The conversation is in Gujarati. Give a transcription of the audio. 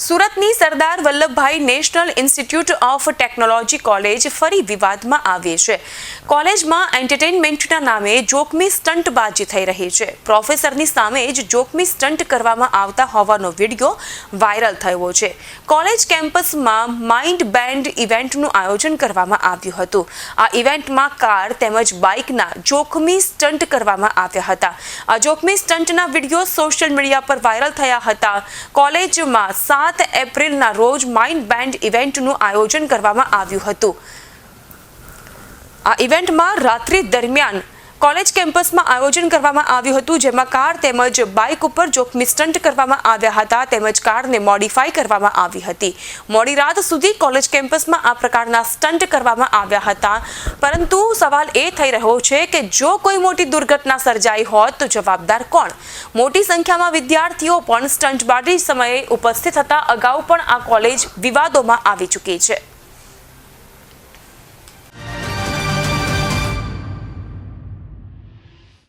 સુરતની Sardar Vallabhbhai national institute of technology college ફરી વિવાદમાં આવી છે. કોલેજમાં એન્ટરટેનમેન્ટના નામે જોખમી સ્ટંટબાજી થઈ રહી છે. પ્રોફેસરની સામે જ જોખમી સ્ટંટ કરવામાં આવતા હોવાનો વીડિયો વાયરલ થયો છે. કોલેજ કેમ્પસમાં માઇન્ડ બેન્ડ ઇવેન્ટનું આયોજન કરવામાં આવ્યું હતું. આ ઇવેન્ટમાં કાર તેમજ બાઇકના જોખમી સ્ટંટ કરવામાં આવ્યા હતા. આ જોખમી સ્ટંટના વીડિયો સોશિયલ મીડિયા પર વાયરલ થયા હતા. કોલેજમાં સાત એપ્રિલના રોજ માઇન્ડ બેન્ડ ઇવેન્ટનું આયોજન કરવામાં આવ્યું હતું. આ ઇવેન્ટમાં રાત્રિ દરમિયાન કોલેજ કેમ્પસમાં આયોજન કરવામાં આવ્યું હતું, જેમાં કાર તેમજ બાઇક ઉપર જોખમી સ્ટંટ કરવામાં આવ્યા હતા, તેમજ કારને મોડિફાઈ કરવામાં આવી હતી. મોડી રાત સુધી કોલેજ કેમ્પસમાં આ પ્રકારના સ્ટંટ કરવામાં આવ્યા હતા. પરંતુ સવાલ એ થઈ રહ્યો છે કે જો કોઈ મોટી દુર્ઘટના સર્જાઈ હોત, તો જવાબદાર કોણ? મોટી સંખ્યામાં વિદ્યાર્થીઓ પણ સ્ટન્ટબાજી સમયે ઉપસ્થિત હતા. અગાઉ પણ આ કોલેજ વિવાદોમાં આવી ચૂકી છે.